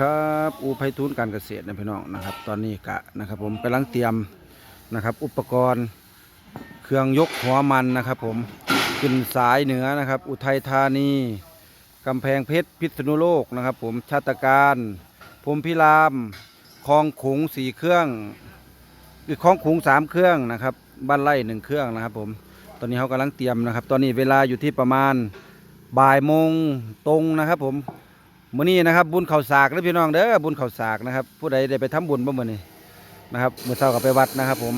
ครับอูไพฑูรย์การเกษตรนะพี่น้องนะครับ ตอนนี้กะนะครับ ผมกำลังเตรียมนะครับ อุปกรณ์เครื่องยกหัวมันนะครับ ผมขึ้นสายเหนือนะครับ อุทัยธานีกำแพงเพชรพิษณุโลกนะครับ ผมชาตการพรมพิรามคลองขุงสี่เครื่องอีกคลองขุงสามเครื่องนะครับ บ้านไร่หนึ่งเครื่องนะครับ ผมตอนนี้เขากำลังเตรียมนะครับ ตอนนี้เวลาอยู่ที่ประมาณบ่ายโมงตรงนะครับ ผม มื้อนี้นะครับ บุญเข้าสากเด้อพี่น้องเด้อบุญเข้าสากนะครับ ผู้ใดได้ไปทำบุญบ่มื้อนี้นะครับมื้อเช้าก็ไปวัดนะครับ ผม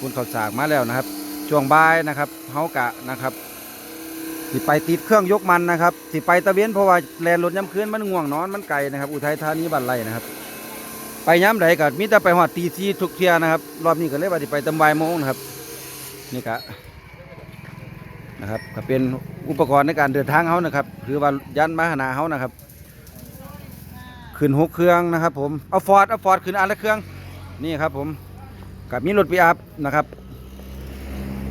บุญเข้าสากมาแล้วนะครับ ช่วงบ่ายนะครับเฮากะนะครับสิไปติดเครื่องยกมันนะครับสิไปตะเวนเพราะว่าแลนรถย้ำคืนมันง่วงนอนมันไกลนะครับ อุทัยธานีบ้านไรนะครับ ไปย้ำใดก็มีแต่ไปฮอดตีซีทุกเทียนะครับ รอบนี้ก็เลยว่าสิไปตำบายโมงนะครับ นี่กะนะครับ ก็เป็น อุปกรณ์ในการเดินทางเฮานะครับคือว่ายันมาหนาเฮานะครับ ขึ้นหกเครื่องนะครับผมเอาฟอร์ดเอาฟอร์ดขึ้นอันละเครื่องนี่ครับผมกับมีรถปีอัพนะครับ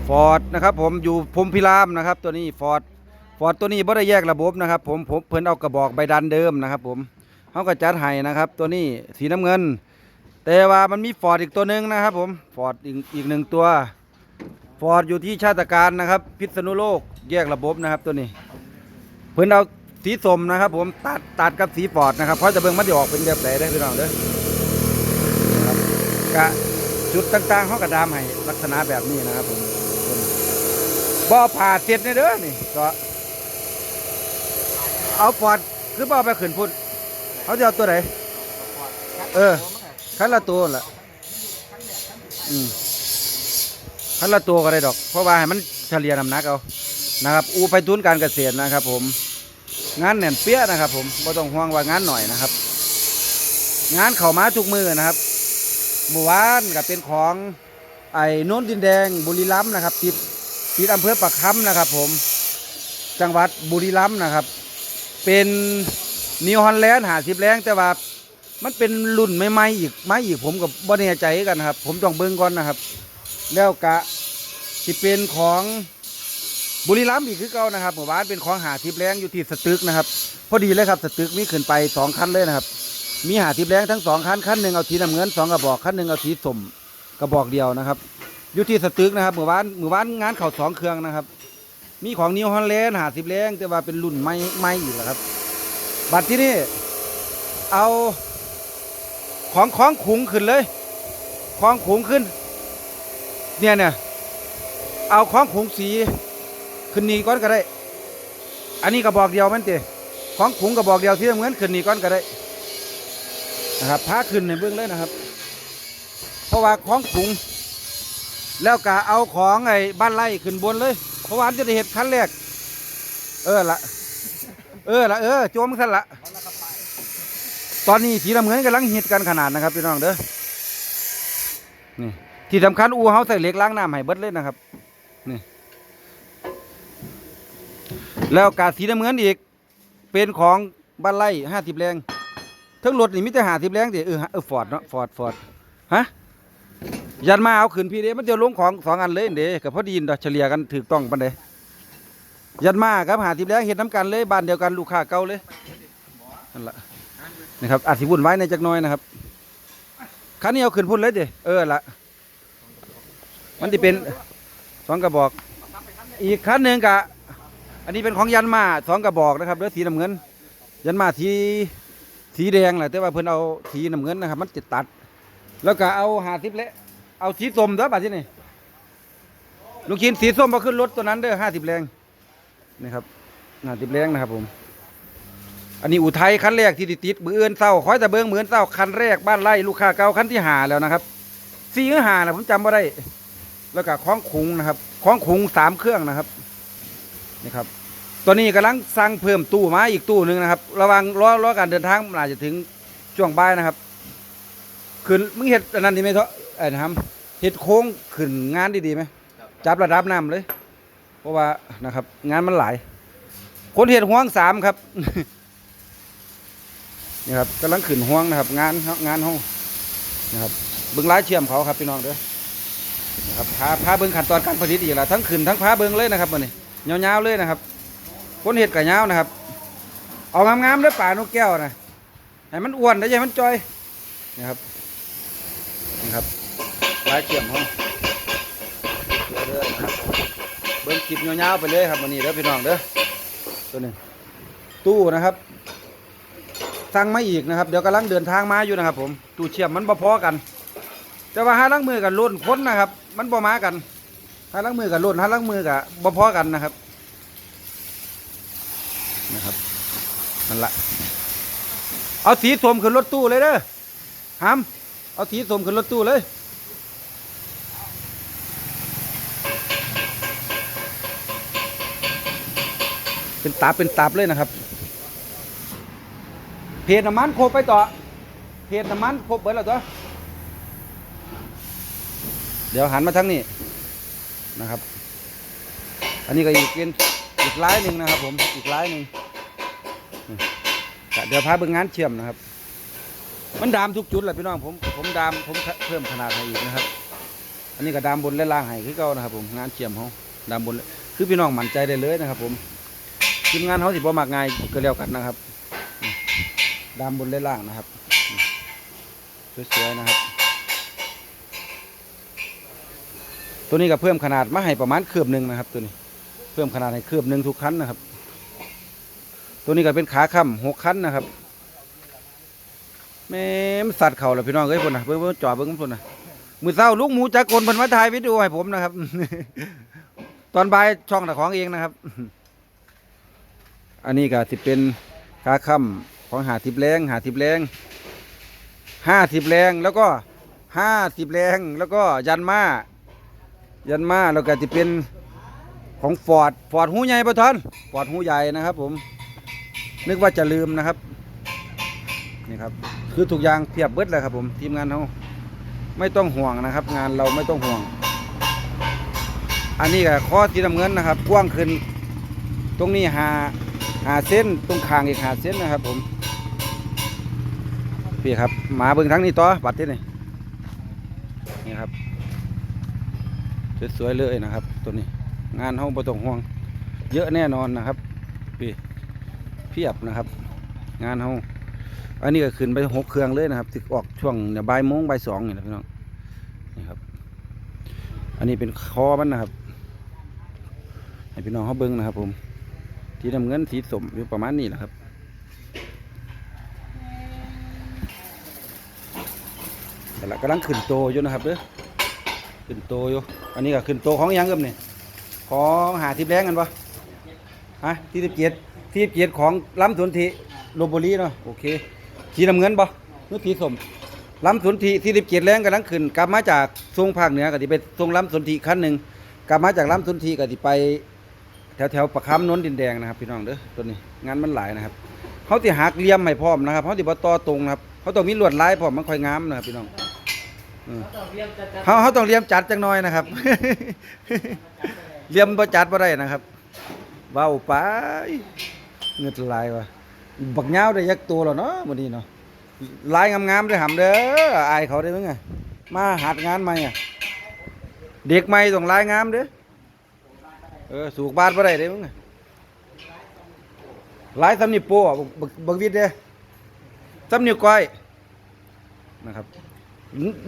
ฟอร์ดนะครับผมอยู่พรมพิรามนะครับ ตัวนี้ฟอร์ดฟอร์ดตัวนี้บ่ได้แยกระบบนะครับ ผมผมเพิ่นเอากระบอกใบดันเดิมนะครับ ผมเขาก็จัดให้นะครับ ตัวนี้สีน้ำเงิน แต่ว่ามันมีฟอร์ดอีกตัวหนึ่งนะครับ ผมฟอร์ดอีกอีกหนึ่งตัว ฟอร์ดอยู่ที่ชาติการนะครับ พิษณุโลกแยกระบบนะครับตัวนี้ เพิ่นเอาสีสมนะครับ ผมตัดตัดกับสีฟอร์ดนะครับเพราะจะเบิ่งมันจะออกเป็นแบบไหนได้พี่น้องเด้อครับกะจุดต่างๆเขากระดามให้ลักษณะแบบนี้นะครับผมบ่อผ่าเสร็จเนี่ยเด้อนี่ก็เอาฟอร์ดคือบ่อไปขึ้นพุ่นเขาจะเอาตัวไหนเออคันละตัวละอืม คันละตัวก็ได้ดอก เพราะว่าให้มันเฉลี่ยน้ำหนักเอานะครับ อูไปทุนการเกษตรนะครับ ผม งานแน่นเปี้ยนะครับ ผมไม่ต้องห่วงว่างานหน่อยนะครับ งานเข่าม้าทุกมือนะครับหมู่บ้านกับเป็นของไอ้โน้นดินแดงบุรีรัมย์นะครับติดติดอำเภอปากคำนะครับ ผมจังหวัดบุรีรัมย์นะครับ เป็นนิวฮอลแลนด์หาสิบแรงแต่ว่ามันเป็นรุ่นใหม่ๆอีกไม้อีกผมกับบ่แน่ใจกันครับ ผมต้องเบิ่งก่อนนะครับ แล้วกะที่เป็นของบุรีรัมย์อีกคือเก่านะครับหมู่บ้านเป็นของหาทิพย์แรงอยู่ที่สตึกนะครับ พอดีเลยครับสตึกมีขึ้นไปสองคันเลยนะครับ มีหาทิพย์แรงทั้งสองคันคันหนึ่งเอาสีน้ำเงินสองกระบอกคันหนึ่งเอาสีสมกระบอกเดียวนะครับอยู่ที่สตึกนะครับหมู่บ้านหมู่บ้านงานเข่าสองเครื่องนะครับ มีของนิวฮอลแลนด์หาทิพย์แรงแต่ว่าเป็นรุ่นไม่ไม่อีกแล้วครับ บัตรที่นี่เอาของของขุงขึ้นเลย ของขุงขึ้น เนี่ยเนี่ยเอาของขุงสีขึ้นนี่ก้อนก็ได้ อันนี้กระบอกเดียวมันเตะของขุงกระบอกเดียวที่เหมือนขึ้นนี่ก้อนก็ได้นะครับพาขึ้นในเบื้องเลยนะครับ เพราะว่าของขุง แล้วก็เอาของไอ้บ้านไร่ขึ้นบนเลย เพราะว่าจะได้เห็ดขั้นแรก เออละเออละเออโจมขั้นละตอนนี้สีน้ำเงินกำลังฮิตกันขนาดนะครับพี่น้องเด้อนี่ ที่สำคัญอูเฮาใส่เหล็กล้างน้ำให้เบิดเลยนะครับนี่แล้วกาสีน้ำเงินอีก เป็นของบ้านไร่ห้าสิบแรงทั้งรถนี่มิแต่หาสิบแรงเดี๋ยวเออเออฟอร์ดเนาะฟอร์ดฟอร์ดฮะยันมาเอาขึ้นพี่เด้มันจะลงของสองอันเลยเด้กับพอดีนดอเฉลี่ยกันถูกต้องปันเด้ยันมาครับหาสิบแรงเห็นน้ำกันเลยบ้านเดียวกันลูกค้าเก่าเลยนั่นแหละนะครับอาจสิวุ่นไว้ในจักน้อยนะครับคันนี้เอาขึ้นพุ่นเลยเด้เออละ มันจะเป็นสองกระบอก อีกคันหนึ่งกะ อันนี้เป็นของยันมาสองกระบอกนะครับเลือสีน้ำเงิน ยันมาสีสีแดงแหละแต่ว่าเพิ่นเอาสีน้ำเงินนะครับ มันจะตัด แล้วก็เอาหาสิบเละเอาสีส้มเด้อบัดที่นี่ลุงคินสีส้มมาขึ้นรถตัวนั้นเด้อห้าสิบแรงนี่ครับห้าสิบแรงนะครับผมอันนี้อุทัยคันแรกที่ติดติดมือเอื้นเศร้าคอยแต่เบิ้งมือเอื้นเศร้าคันแรกบ้านไร่ลูกค้าเก่าคันที่หาแล้วนะครับสี่หรือหานะผมจำไม่ได้ แล้วก็คล้องขุงนะครับคล้องขุงสามเครื่องนะครับนี่ครับตอนนี้กำลังสั่งเพิ่มตู้มาอีกตู้หนึ่งนะครับ ระหวังรอรอการเดินทางมันอาจจะถึงช่วงบ่ายนะครับขึ้นมึงเห็ดอันนั้นดีไหมเถอะไอ้นะครับเห็ดโค้งขึ้นงานดีๆไหมจับระดับน้ำเลย เพราะว่านะครับ งานมันหลาย คนเห็ดห่วงสามครับนี่ครับกำลังขึ้นห่วงนะครับ งานงานห้องนะครับเบิ้งร้ายเชื่อมเขาครับพี่น้องเด้อ นะครับพาพาเบิ้งขั้นตอนการผลิตอีกแล้วทั้งขึ้นทั้งพาเบิ้งเลยนะครับวันนี้ยาวๆเลยนะครับคนเห็ดกับยาวนะครับ เอางามๆเด้อป่านกแก้วนะให้มันอ้วนได้ยังมันจอยนะครับนี่ครับลายเกี่ยมห้องเด้อนะครับเบิ้งคลิปยาวๆไปเลยครับวันนี้เด้อพี่น้องเด้อตัวหนึ่งตู้นะครับสั่งมาอีกนะครับ เดี๋ยวกำลังเดินทางมาอยู่นะครับผมตู้เชื่อมมันบ่พอกัน แต่ว่าหาลังมือกันรุ่นพ้นนะครับ มันบ่มากันหาลังมือกันรุ่นหาลังมือกับบ่พอกันนะครับ นะครับนั่นละเอาสีสมขึ้นรถตู้เลยเด้อหามเอาสีสมขึ้นรถตู้เลยเป็นตาเป็นตาบเลยนะครับ เพจน้ำมันครบไปต่อ เพจน้ำมันครบเบิดแล้วตัว เดี๋ยวหันมาทางนี้นะครับ อันนี้ก็อีกเป็นอีกลายหนึ่งนะครับ ผมอีกไลายหนึ่งเดี๋ยวพาเบิ่งงานเชื่อมนะครับ มันดามทุกจุดแหละพี่น้องผมผมดามผมเพิ่มขนาดให้อีกนะครับ อันนี้ก็ดามบนและล่างให้คือเก่านะครับ ผมงานเชื่อมเขาดามบนคือพี่น้องมั่นใจได้เลยนะครับ ผมทีมงานเขาสิบ่มักง่ายก็แล้วกันนะครับ ดามบนและล่างนะครับสวยๆนะครับ ตัวนี้ก็เพิ่มขนาดมาให้ประมาณเคืบหนึ่งนะครับ ตัวนี้ เพิ่มขนาดให้เคืบหนึ่งทุกคันนะครับ ตัวนี้ก็เป็นขาค้ำหกคันนะครับแม่มสัตว์เข่าแล้วพี่น้องเอ้ยพุ่นนะเบิ่งเบิ่งจอเบิ่งพุ่นนะมือเศร้าลูกหมูจักกลเพิ่นมาถ่ายวิดีโอให้ผมนะครับ ตอนบ่ายช่องตะของเองนะครับ อันนี้ก็สิเป็นขาค้ำของหาทิบแรงหาทิบแรงห้าทิบแรงแล้วก็ห้าทิบแรงแล้วก็ยันมา ยันมาแล้วก็จะเป็นของฟอร์ดฟอร์ดหูใหญ่ปะทอนฟอร์ดหูใหญ่นะครับ ผม นึกว่าจะลืมนะครับนี่ครับ คือทุกยางเพียบเบิดเลยครับ ผมทีมงานเขาไม่ต้องห่วงนะครับ งานเราไม่ต้องห่วง อันนี้ก็ข้อสีน้ำเงินนะครับกว้างขึ้น ตรงนี้หาหาเส้นตรงคางอีกหาเส้นนะครับ ผมพี่ครับหมาเบิ่งทั้งนี้ต่อบัตรที่นี่ครับ สวยๆเลยนะครับ ตัวนี้งานห้องประตงห่วง เยอะแน่นอนนะครับพี่เพียบนะครับ งานห้องอันนี้ก็ขึ้นไปหกเครื่องเลยนะครับถึงออกช่วงเนี่ยบ่ายโมงบ่ายสองนี่นะพี่น้องนี่ครับ อันนี้เป็นคอมันนะครับให้พี่น้องเขาเบิ้งนะครับ ผมสีน้ำเงินสีสมอยู่ประมาณนี้แหละครับแต่ละกำลังขึ้นโตอยู่นะครับเด้อ ขึ้นโตอยู่ อันนี้ก็ขึ้นโตของยังเอิมนี่ของหาทิพย์แรงกันปะฮะที่สิบเจ็ดที่สิบเจ็ดของล้ำสนธิโลโบลีเนาะโอเคสีน้ำเงินปะนึกสีสมล้ำสนธิที่สิบเจ็ดแรงกำลังขึ้นกลับมาจากทรงภาคเหนือก็ที่ไปทรงล้ำสนธิขั้นหนึ่งกลับมาจากล้ำสนธิก็ที่ไปแถวแถวประคำโน้นดินแดงนะครับ พี่น้องเด้อตัวนี้งานมันหลายนะครับเขาที่หักเลี่ยมให้พร้อมนะครับเขาที่บ่ต่อตรงนะครับเขาต้องมีลวดลายพร้อมมันค่อยงามนะครับพี่น้อง เขาเขาต้องเลี้ยมจัดจังน้อยนะครับ เลี้ยมบ่จัดบ่ได้นะครับเว้าไปเงือดลายว่ะบักยาวได้ยักตัวแล้วเนาะมื้อนี้เนาะลายงามๆเด้อหำเด้ออายเขาได้อมึงอะมาหัดงานใหม่อะเด็กใหม่ต้องลายงามเด้อเออสูกบาดบ่ได้เด้อมึงอะลายสำนิวโป้อะบักบักบักวิดเด้อสำนิวก้อยนะครับ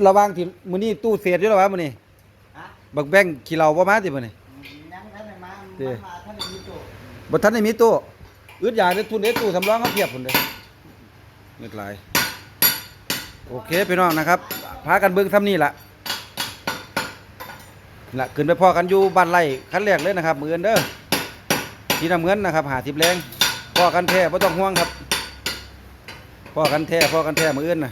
ระหว่างที่มื้อนี้ตู้เศษอยู่แล้ววะมื้อนี้ฮะบักแบงขี้เหล้าบ่มาติมื้อนี้ ยังท่านได้มาเด้ มันมาท่านได้มีโจทย์บ่ทันได้มีตู้อึดอยากได้ทุนเด้ตู้สำรองเขาเพียบพุ่นเด้เงิดหลายโอเคพี่น้องนะครับ พากันเบิ่งซ้ำนี้ล่ะล่ะขึ้นไปพอกันอยู่บ้านไร่คันแรกเลยนะครับ มื้ออื่นเด้อที่น้ำเงินนะครับหาทิพย์แรงพอกันแท้บ่ต้องห่วงครับพอกันแท้พอกันแท้มื้ออื่นน่ะ